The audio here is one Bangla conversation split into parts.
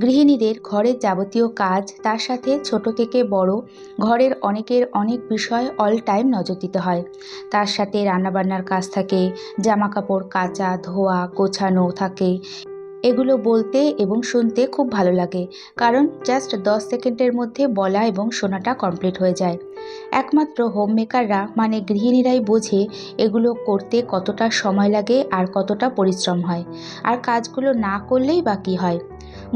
গৃহিণীদের ঘরের যাবতীয় কাজ তার সাথে ছোট থেকে বড় ঘরের অনেকের অনেক বিষয় অল টাইম নজর দিতে হয়। তার সাথে রান্নাবান্নার কাজ থাকে জামা কাপড় কাচা, ধোয়া, গোছানো থাকে। এগুলো বলতে এবং শুনতে খুব ভালো লাগে, কারণ জাস্ট দশ সেকেন্ডের মধ্যে বলা এবং শোনাটা কমপ্লিট হয়ে যায়। একমাত্র হোম মেকাররা মানে গৃহিণীরাই বোঝে এগুলো করতে কতটা সময় লাগে আর কতটা পরিশ্রম হয়। আর কাজগুলো না করলেই বাকি হয়?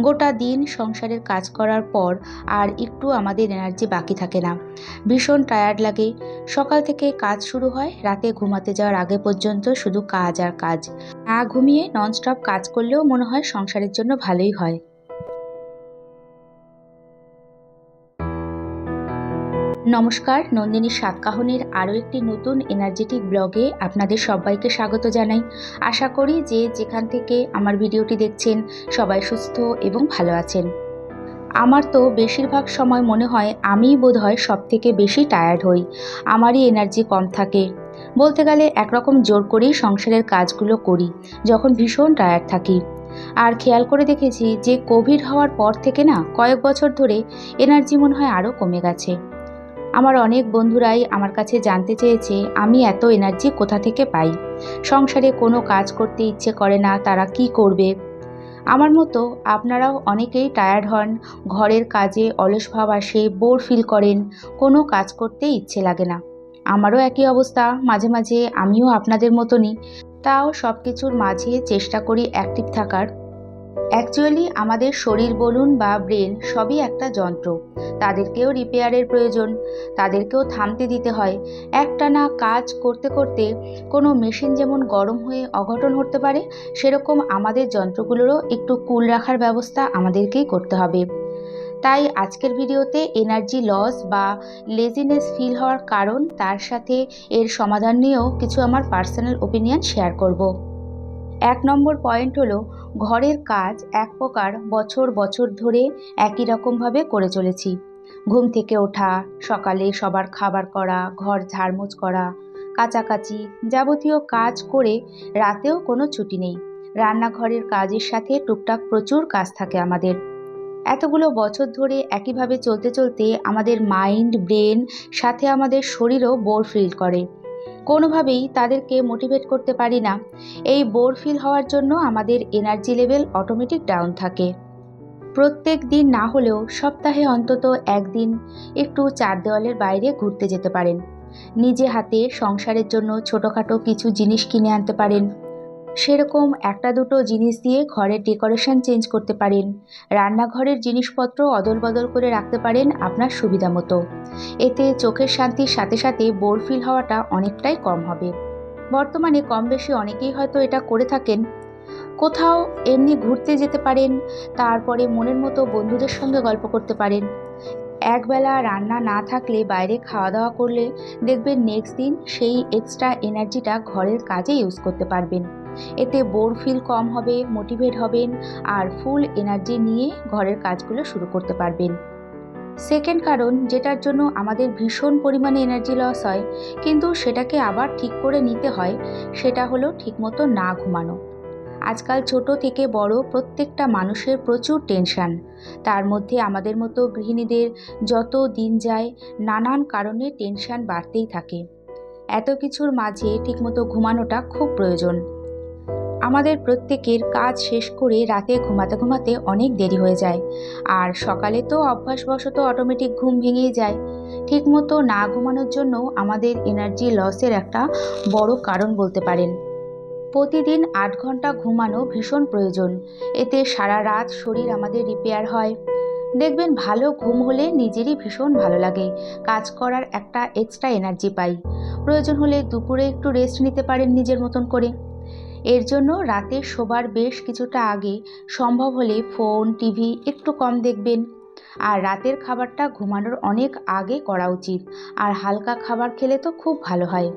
গোটা দিন সংসারের কাজ করার পর আর একটু আমাদের এনার্জি বাকি থাকে না। ভীষণ টায়ার্ড লাগে। সকাল থেকে কাজ শুরু হয়, রাতে ঘুমাতে যাওয়ার আগে পর্যন্ত শুধু কাজ আর কাজ। না ঘুমিয়ে ননস্টপ কাজ করলেও মনে হয় সংসারের জন্য ভালোই হয়। নমস্কার, নন্দিনী সাতকাহনের আরও একটি নতুন এনার্জেটিক ব্লগে আপনাদের সবাইকে স্বাগত জানাই। আশা করি যে যেখান থেকে আমার ভিডিওটি দেখছেন সবাই সুস্থ এবং ভালো আছেন। আমার তো বেশিরভাগ সময় মনে হয় আমিই বোধ হয় সব থেকে বেশি টায়ার্ড হই, আমারই এনার্জি কম থাকে। বলতে গেলে একরকম জোর করেই সংসারের কাজগুলো করি, যখন ভীষণ টায়ার্ড থাকি। আর খেয়াল করে দেখেছি যে কোভিড হওয়ার পর থেকে না কয়েক বছর ধরে এনার্জি মনে হয় আরও কমে গেছে। আমার অনেক বন্ধুরাই আমার কাছে জানতে চেয়েছে, আমি এত এনার্জি কোথা থেকে পাই? সংসারে কোনো কাজ করতে ইচ্ছে করে না, তারা কি করবে? আমার মতো আপনারাও অনেকেই টায়ার্ড হন, ঘরের কাজে অলস ভাব আসে বোর ফিল করেন, কোনো কাজ করতে ইচ্ছে লাগে না। আমারও একই অবস্থা, মাঝে মাঝে আমিও আপনাদের মতনই। তাও সব কিছুর মাঝে চেষ্টা করি অ্যাক্টিভ থাকার। অ্যাকচুয়ালি আমাদের শরীর বলুন বা ব্রেন সবই একটা যন্ত্র। তাদেরকেও রিপেয়ারের প্রয়োজন, তাদেরকেও থামতে দিতে হয়। একটানা কাজ করতে করতে কোনো মেশিন যেমন গরম হয়ে অঘটন হতে পারে, সেরকম আমাদের যন্ত্রগুলোরও একটু কুল রাখার ব্যবস্থা আমাদেরকেই করতে হবে। তাই আজকের ভিডিওতে এনার্জি লস বা লেজিনেস ফিল হওয়ার কারণ, তার সাথে এর সমাধান নিয়েও কিছু আমার পার্সোনাল ওপিনিয়ন শেয়ার করব। এক নম্বর পয়েন্ট হলো ঘরের কাজ এক প্রকার বছর বছর ধরে একই রকমভাবে করে চলেছি। ঘুম থেকে ওঠা, সকালে সবার খাবার করা, ঘর ঝাড়মোছ করা কাচাকাচি যাবতীয় কাজ করে রাতেও কোনো ছুটি নেই। রান্নাঘরের কাজের সাথে টুকটাক প্রচুর কাজ থাকে আমাদের। এতগুলো বছর ধরে একইভাবে চলতে চলতে আমাদের মাইন্ড ব্রেন সাথে আমাদের শরীরও বোর ফিল করে। কোনোভাবেই তাদেরকে মোটিভেট করতে পারি না। এই বোর ফিল হওয়ার জন্য আমাদের এনার্জি লেভেল অটোমেটিক ডাউন থাকে। প্রত্যেক দিন না হলেও সপ্তাহে অন্তত একদিন একটু চার দেওয়ালের বাইরে ঘুরতে যেতে পারেন। নিজে হাতে সংসারের জন্য ছোটোখাটো কিছু জিনিস কিনে আনতে পারেন। সেরকম একটা দুটো জিনিস দিয়ে ঘরের ডেকোরেশন চেঞ্জ করতে পারেন। রান্নাঘরের জিনিসপত্র অদল বদল করে রাখতে পারেন আপনার সুবিধা মতো। এতে চোখের শান্তির সাথে সাথে বোর ফিল হওয়াটা অনেকটাই কম হবে। বর্তমানে কম বেশি অনেকেই হয়তো এটা করে থাকেন। কোথাও এমনি ঘুরতে যেতে পারেন, তারপরে মনের মতো বন্ধুদের সঙ্গে গল্প করতে পারেন। একবেলা রান্না না থাকলে বাইরে খাওয়া দাওয়া করলে দেখবেন নেক্সট দিন সেই এক্সট্রা এনার্জিটা ঘরের কাজে ইউজ করতে পারবেন। এতে বোর ফিল কম হবে মোটিভেট হবেন আর ফুল এনার্জি নিয়ে ঘরের কাজগুলো শুরু করতে পারবেন। সেকেন্ড কারণ, যেটার জন্য আমাদের ভীষণ পরিমাণে এনার্জি লস হয়, কিন্তু সেটাকে আবার ঠিক করে নিতে হয়, সেটা হলো ঠিকমতো না ঘুমানো। আজকাল ছোট থেকে বড় প্রত্যেকটা মানুষের প্রচুর টেনশান তার মধ্যে আমাদের মতো গৃহিণীদের যত দিন যায়, নানান কারণে টেনশান বাড়তেই থাকে। এত কিছুর মাঝে ঠিকমতো ঘুমানোটা খুব প্রয়োজন। আমাদের প্রত্যেকের কাজ শেষ করে রাতে ঘুমাতে ঘুমাতে অনেক দেরি হয়ে যায়। আর সকালে তো অভ্যাসবশত অটোমেটিক ঘুম ভেঙেই যায়। ঠিকমতো না ঘুমানোর জন্য আমাদের এনার্জি লসের একটা বড় কারণ বলতে পারেন। প্রতিদিন আট ঘণ্টা ঘুমানো ভীষণ প্রয়োজন। এতে সারা রাত শরীর আমাদের রিপেয়ার হয়। দেখবেন ভালো ঘুম হলে নিজেরই ভীষণ ভালো লাগে। কাজ করার একটা এক্সট্রা এনার্জি পাই। প্রয়োজন হলে দুপুরে একটু রেস্ট নিতে পারেন নিজের মতন করে। এর জন্য রাতে শোবার বেশ কিছুটা আগে সম্ভব হলে ফোন, টিভি একটু কম দেখবেন। আর রাতের খাবারটা ঘুমানোর অনেক আগে করা উচিত। আর হালকা খাবার খেলে তো খুব ভালো হয়।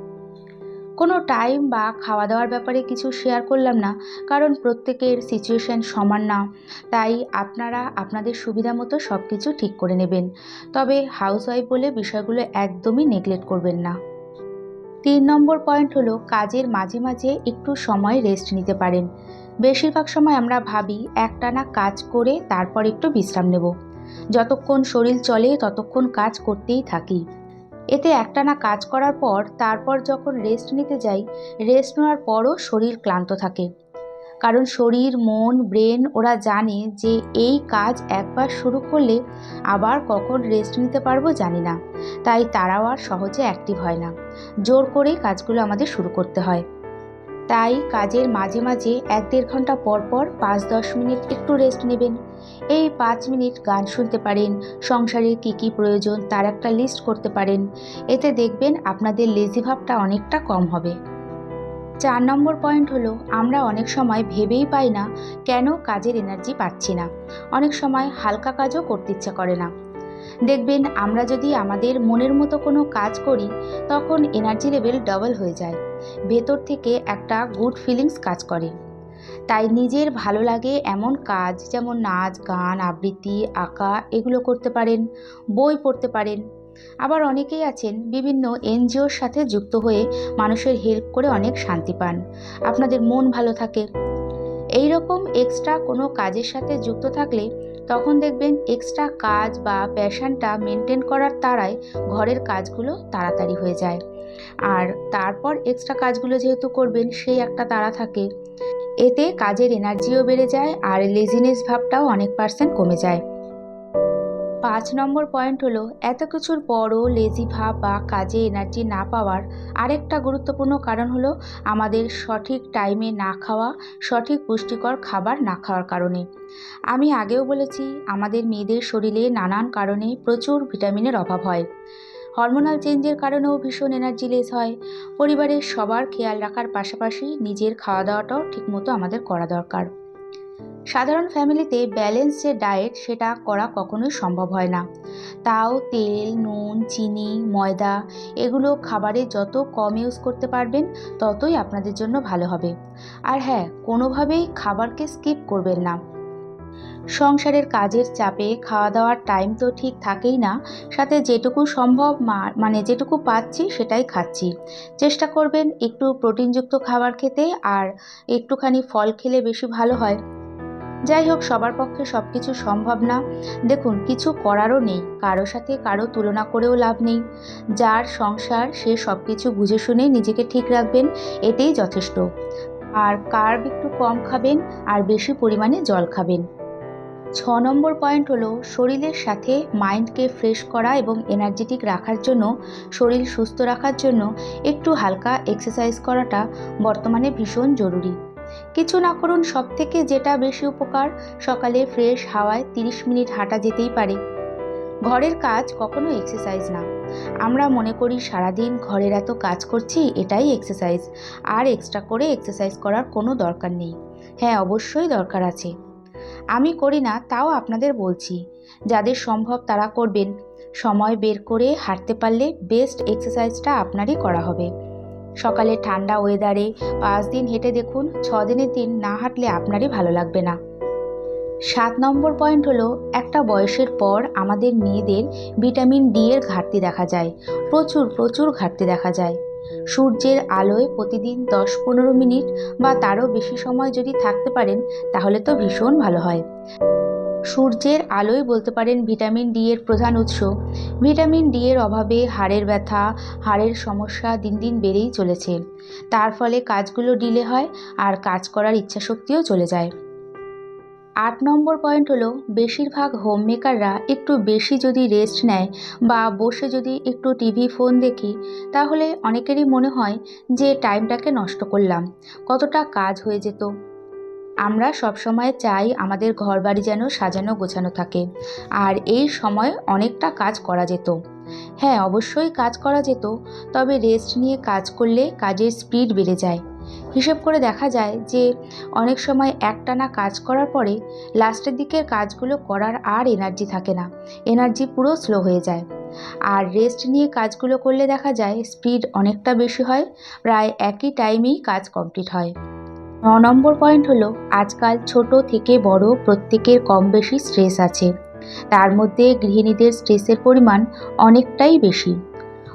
কোনো টাইম বা খাওয়া দাওয়ার ব্যাপারে কিছু শেয়ার করলাম না, কারণ প্রত্যেকের সিচুয়েশান সমান না। তাই আপনারা আপনাদের সুবিধা মতো সব কিছু ঠিক করে নেবেন। তবে হাউসওয়াইফ বলে বিষয়গুলো একদমই নেগলেক্ট করবেন না। তিন নম্বর পয়েন্ট হলো কাজের মাঝে মাঝে একটু সময় রেস্ট নিতে পারেন। বেশিরভাগ সময় আমরা ভাবি, একটানা কাজ করে তারপর একটু বিশ্রাম নেব। যতক্ষণ শরীর চলে, ততক্ষণ কাজ করতেই থাকি। এতে একটানা কাজ করার পর, তারপর যখন রেস্ট নিতে যাই রেস্ট নেওয়ার পরও শরীর ক্লান্ত থাকে। কারণ শরীর, মন, ব্রেন ওরা জানে যে এই কাজ একবার শুরু করলে আবার কখন রেস্ট নিতে পারব জানি না। তাই তারাও আর সহজে অ্যাক্টিভ হয় না। জোর করেই কাজগুলো আমাদের শুরু করতে হয়। তাই কাজের মাঝে মাঝে এক দেড় ঘণ্টা পর পর পাঁচ দশ মিনিট একটু রেস্ট নেবেন। এই পাঁচ মিনিট গান শুনতে পারেন, সংসারে কী কী প্রয়োজন তার একটা লিস্ট করতে পারেন। এতে দেখবেন আপনাদের লেজি ভাবটা অনেকটা কম হবে। চার নম্বর পয়েন্ট হলো, আমরা অনেক সময় ভেবেই পাই না কেন কাজের এনার্জি পাচ্ছি না। অনেক সময় হালকা কাজও করতে ইচ্ছা করে না। দেখবেন, আমরা যদি আমাদের মনের মতো কোনো কাজ করি, তখন এনার্জি লেভেল ডবল হয়ে যায়। ভেতর থেকে একটা গুড ফিলিংস কাজ করে। তাই নিজের ভালো লাগে এমন কাজ, যেমন নাচ, গান, আবৃত্তি, আঁকা, এগুলো করতে পারেন, বই পড়তে পারেন আবার অনেকেই আছেন, বিভিন্ন এনজিওর সাথে যুক্ত হয়ে মানুষের হেল্প করে অনেক শান্তি পান। আপনাদের মন ভালো থাকে। এই রকম এক্সট্রা কোনো কাজের সাথে যুক্ত থাকলে তখন দেখবেন এক্সট্রা কাজ বা প্যাশনটা মেনটেন করার তারায় ঘরের কাজগুলো তাড়াতাড়ি হয়ে যায়। আর তারপর এক্সট্রা কাজগুলো যেহেতু করবেন, সেই একটা তাড়া থাকে। এতে কাজের এনার্জিও বেড়ে যায় আর লেজিনেস ভাবটাও অনেক পার্সেন্ট কমে যায়। পাঁচ নম্বর পয়েন্ট হলো, এত কিছুর পরও লেজি ভাব বা কাজে এনার্জি না পাওয়ার আরেকটা গুরুত্বপূর্ণ কারণ হলো আমাদের সঠিক টাইমে না খাওয়া, সঠিক পুষ্টিকর খাবার না খাওয়ার কারণে। আমি আগেও বলেছি, আমাদের মেয়েদের শরীরে নানান কারণে প্রচুর ভিটামিনের অভাব হয়। হরমোনাল চেঞ্জের কারণেও ভীষণ এনার্জি লেস হয়। পরিবারের সবার খেয়াল রাখার পাশাপাশি নিজের খাওয়া দাওয়াটাও ঠিকমতো আমাদের করা দরকার। সাধারণ ফ্যামিলিতে ব্যালেন্স যে ডায়েট সেটা করা কখনোই সম্ভব হয় না। তাও তেল, নুন, চিনি, ময়দা এগুলো খাবারে যত কম ইউজ করতে পারবেন, ততই আপনাদের জন্য ভালো হবে। আর হ্যাঁ কোনোভাবেই খাবারকে স্কিপ করবেন না। সংসারের কাজের চাপে খাওয়া দাওয়ার টাইম তো ঠিক থাকেই না, সাথে যেটুকু সম্ভব মানে যেটুকু পাচ্ছি সেটাই খাচ্ছি। চেষ্টা করবেন একটু প্রোটিনযুক্ত খাবার খেতে, আর একটুখানি ফল খেলে বেশি ভালো হয়। যাই হোক সবার পক্ষে সব কিছু সম্ভব না। দেখুন, কিছু করারও নেই। কারও সাথে কারও তুলনা করেও লাভ নেই। যার সংসার, সে সব কিছু বুঝে শুনে নিজেকে ঠিক রাখবেন, এতেই যথেষ্ট। আর কার্ব একটু কম খাবেন, আর বেশি পরিমাণে জল খাবেন। ছ নম্বর পয়েন্ট হলো, শরীরের সাথে মাইন্ডকে ফ্রেশ করা এবং এনার্জেটিক রাখার জন্য, শরীর সুস্থ রাখার জন্য একটু হালকা এক্সারসাইজ করাটা বর্তমানে ভীষণ জরুরি। কিছু না করুন সব থেকে যেটা বেশি উপকার, সকালে ফ্রেশ হাওয়ায় তিরিশ মিনিট হাঁটা যেতেই পারে। ঘরের কাজ কখনো এক্সারসাইজ না। আমরা মনে করি সারাদিন ঘরের এত কাজ করছি, এটাই এক্সারসাইজ আর এক্সট্রা করে এক্সারসাইজ করার কোনো দরকার নেই। হ্যাঁ অবশ্যই দরকার আছে। আমি করি না, তাও আপনাদের বলছি। যাদের সম্ভব তারা করবেন। সময় বের করে হাঁটতে পারলে বেস্ট এক্সারসাইজটা আপনারই করা হবে। সকালে ঠান্ডা ওয়েদারে পাঁচ দিন হেঁটে দেখুন, ছ দিনের দিন না হাঁটলে আপনারই ভালো লাগবে না। সাত নম্বর পয়েন্ট হলো, একটা বয়সের পর আমাদের মেয়েদের ভিটামিন ডি এর ঘাটতি দেখা যায়। প্রচুর প্রচুর ঘাটতি দেখা যায়। সূর্যের আলোয় প্রতিদিন দশ পনেরো মিনিট বা তারও বেশি সময় যদি থাকতে পারেন, তাহলে তো ভীষণ ভালো হয়। সূর্যের আলোই বলতে পারেন ভিটামিন ডি এর প্রধান উৎস। ভিটামিন ডি এর অভাবে হাড়ের ব্যথা, হাড়ের সমস্যা দিন দিন বেড়েই চলেছে। তার ফলে কাজগুলো ডিলে হয় আর কাজ করার ইচ্ছাশক্তিও চলে যায়। আট নম্বর পয়েন্ট হলো, বেশিরভাগ হোম মেকাররা একটু বেশি যদি রেস্ট নেয় বা বসে যদি একটু টিভি ফোন দেখি, তাহলে অনেকেরই মনে হয় যে টাইমটাকে নষ্ট করলাম। কতটা কাজ হয়ে যেত? আমরা সবসময় চাই আমাদের ঘর বাড়ি যেন সাজানো গোছানো থাকে। আর এই সময় অনেকটা কাজ করা যেত। হ্যাঁ অবশ্যই কাজ করা যেত, তবে রেস্ট নিয়ে কাজ করলে কাজের স্পিড বেড়ে যায়। হিসেব করে দেখা যায় যে, অনেক সময় একটানা কাজ করার পরে লাস্টের দিকের কাজগুলো করার আর এনার্জি থাকে না। এনার্জি পুরো স্লো হয়ে যায়। আর রেস্ট নিয়ে কাজগুলো করলে দেখা যায় স্পিড অনেকটা বেশি হয়, প্রায় একই টাইমেই কাজ কমপ্লিট হয়। ন নম্বর পয়েন্ট হলো, আজকাল ছোট থেকে বড় প্রত্যেকের কম বেশি স্ট্রেস আছে। তার মধ্যে গৃহিণীদের স্ট্রেসের পরিমাণ অনেকটাই বেশি।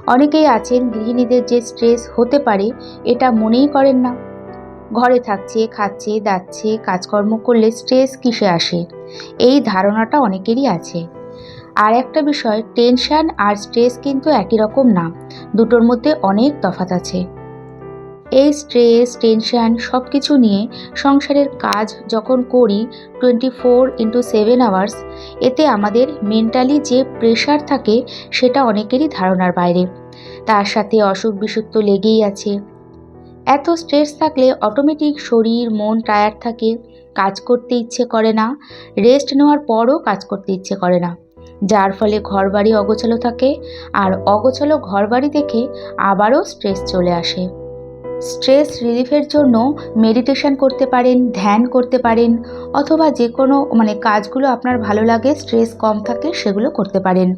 অনেকেই আছেন গৃহিণীদের যে স্ট্রেস হতে পারে, এটা মনেই করেন না। ঘরে থাকছে, খাচ্ছে, দাচ্ছে, কাজকর্ম করলে স্ট্রেস কিসে আসে? এই ধারণাটা অনেকেরই আছে। আর একটা বিষয়, টেনশন আর স্ট্রেস কিন্তু একই রকম না। দুটোর মধ্যে অনেক তফাৎ আছে। এই স্ট্রেস টেনশন সব কিছু নিয়ে সংসারের কাজ যখন করি twenty four into seven hours এতে আমাদের মেন্টালি যে প্রেশার থাকে সেটা অনেকেরই ধারণার বাইরে। তার সাথে অসুখ বিসুখ তো লেগেই আছে। এত স্ট্রেস থাকলে অটোমেটিক শরীর, মন টায়ার থাকে, কাজ করতে ইচ্ছে করে না রেস্ট নেওয়ার পরও কাজ করতে ইচ্ছে করে না। যার ফলে ঘরবাড়ি অগোছালো থাকে, আর অগোছালো ঘরবাড়ি দেখে আবারও স্ট্রেস চলে আসে। স্ট্রেস রিলিফের জন্য মেডিটেশন করতে পারেন, ধ্যান করতে পারেন, অথবা যে কোনো মানে কাজগুলো আপনার ভালো লাগে, স্ট্রেস কম থাকে সেগুলো করতে পারেন।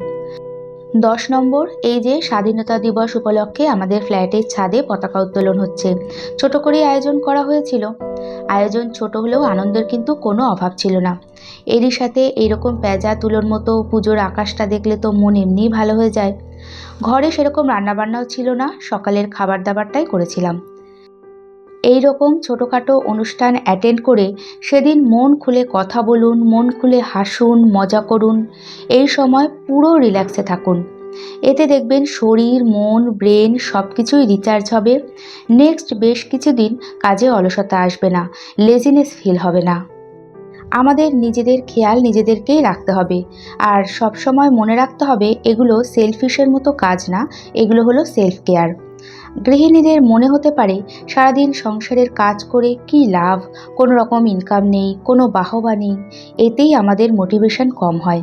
দশ নম্বর, এই যে স্বাধীনতা দিবস উপলক্ষে আমাদের ফ্ল্যাটের ছাদে পতাকা উত্তোলন হচ্ছে। ছোট করেই আয়োজন করা হয়েছিল। আয়োজন ছোট হলেও আনন্দের কিন্তু কোনো অভাব ছিল না। এরই সাথে এইরকম প্যাজা তুলোর মতো পুজোর আকাশটা দেখলে তো মন এমনিই ভালো হয়ে যায়। ঘরে সেরকম রান্নাবান্নাও ছিল না, সকালের খাবার দাবারটাই করেছিলাম। এই রকম ছোটোখাটো অনুষ্ঠান অ্যাটেন্ড করে সেদিন মন খুলে কথা বলুন, মন খুলে হাসুন, মজা করুন। এই সময় পুরো রিল্যাক্সে থাকুন। এতে দেখবেন শরীর, মন ব্রেন সব কিছুই রিচার্জ হবে। নেক্সট বেশ কিছুদিন কাজে অলসতা আসবে না লেজিনেস ফিল হবে না। আমাদের নিজেদের খেয়াল নিজেদেরকেই রাখতে হবে। আর সব সময় মনে রাখতে হবে এগুলো সেলফিশের মতো কাজ না, এগুলো হলো সেলফ কেয়ার গৃহিণীদের মনে হতে পারে সারাদিন সংসারের কাজ করে কি লাভ, কোনো রকম ইনকাম নেই, কোনো বাহবা নেই, এতেই আমাদের মোটিভেশন কম হয়।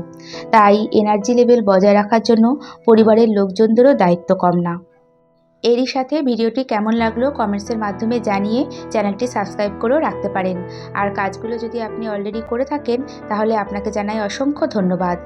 তাই এনার্জি লেভেল বজায় রাখার জন্য পরিবারের লোকজনদেরও দায়িত্ব কম না। এরই সাথে ভিডিওটি কেমন লাগল কমেন্টসের মাধ্যমে জানিয়ে চ্যানেলটি সাবস্ক্রাইব করেও রাখতে পারেন। আর কাজগুলো যদি আপনি অলরেডি করে থাকেন, তাহলে আপনাকে জানাই অসংখ্য ধন্যবাদ।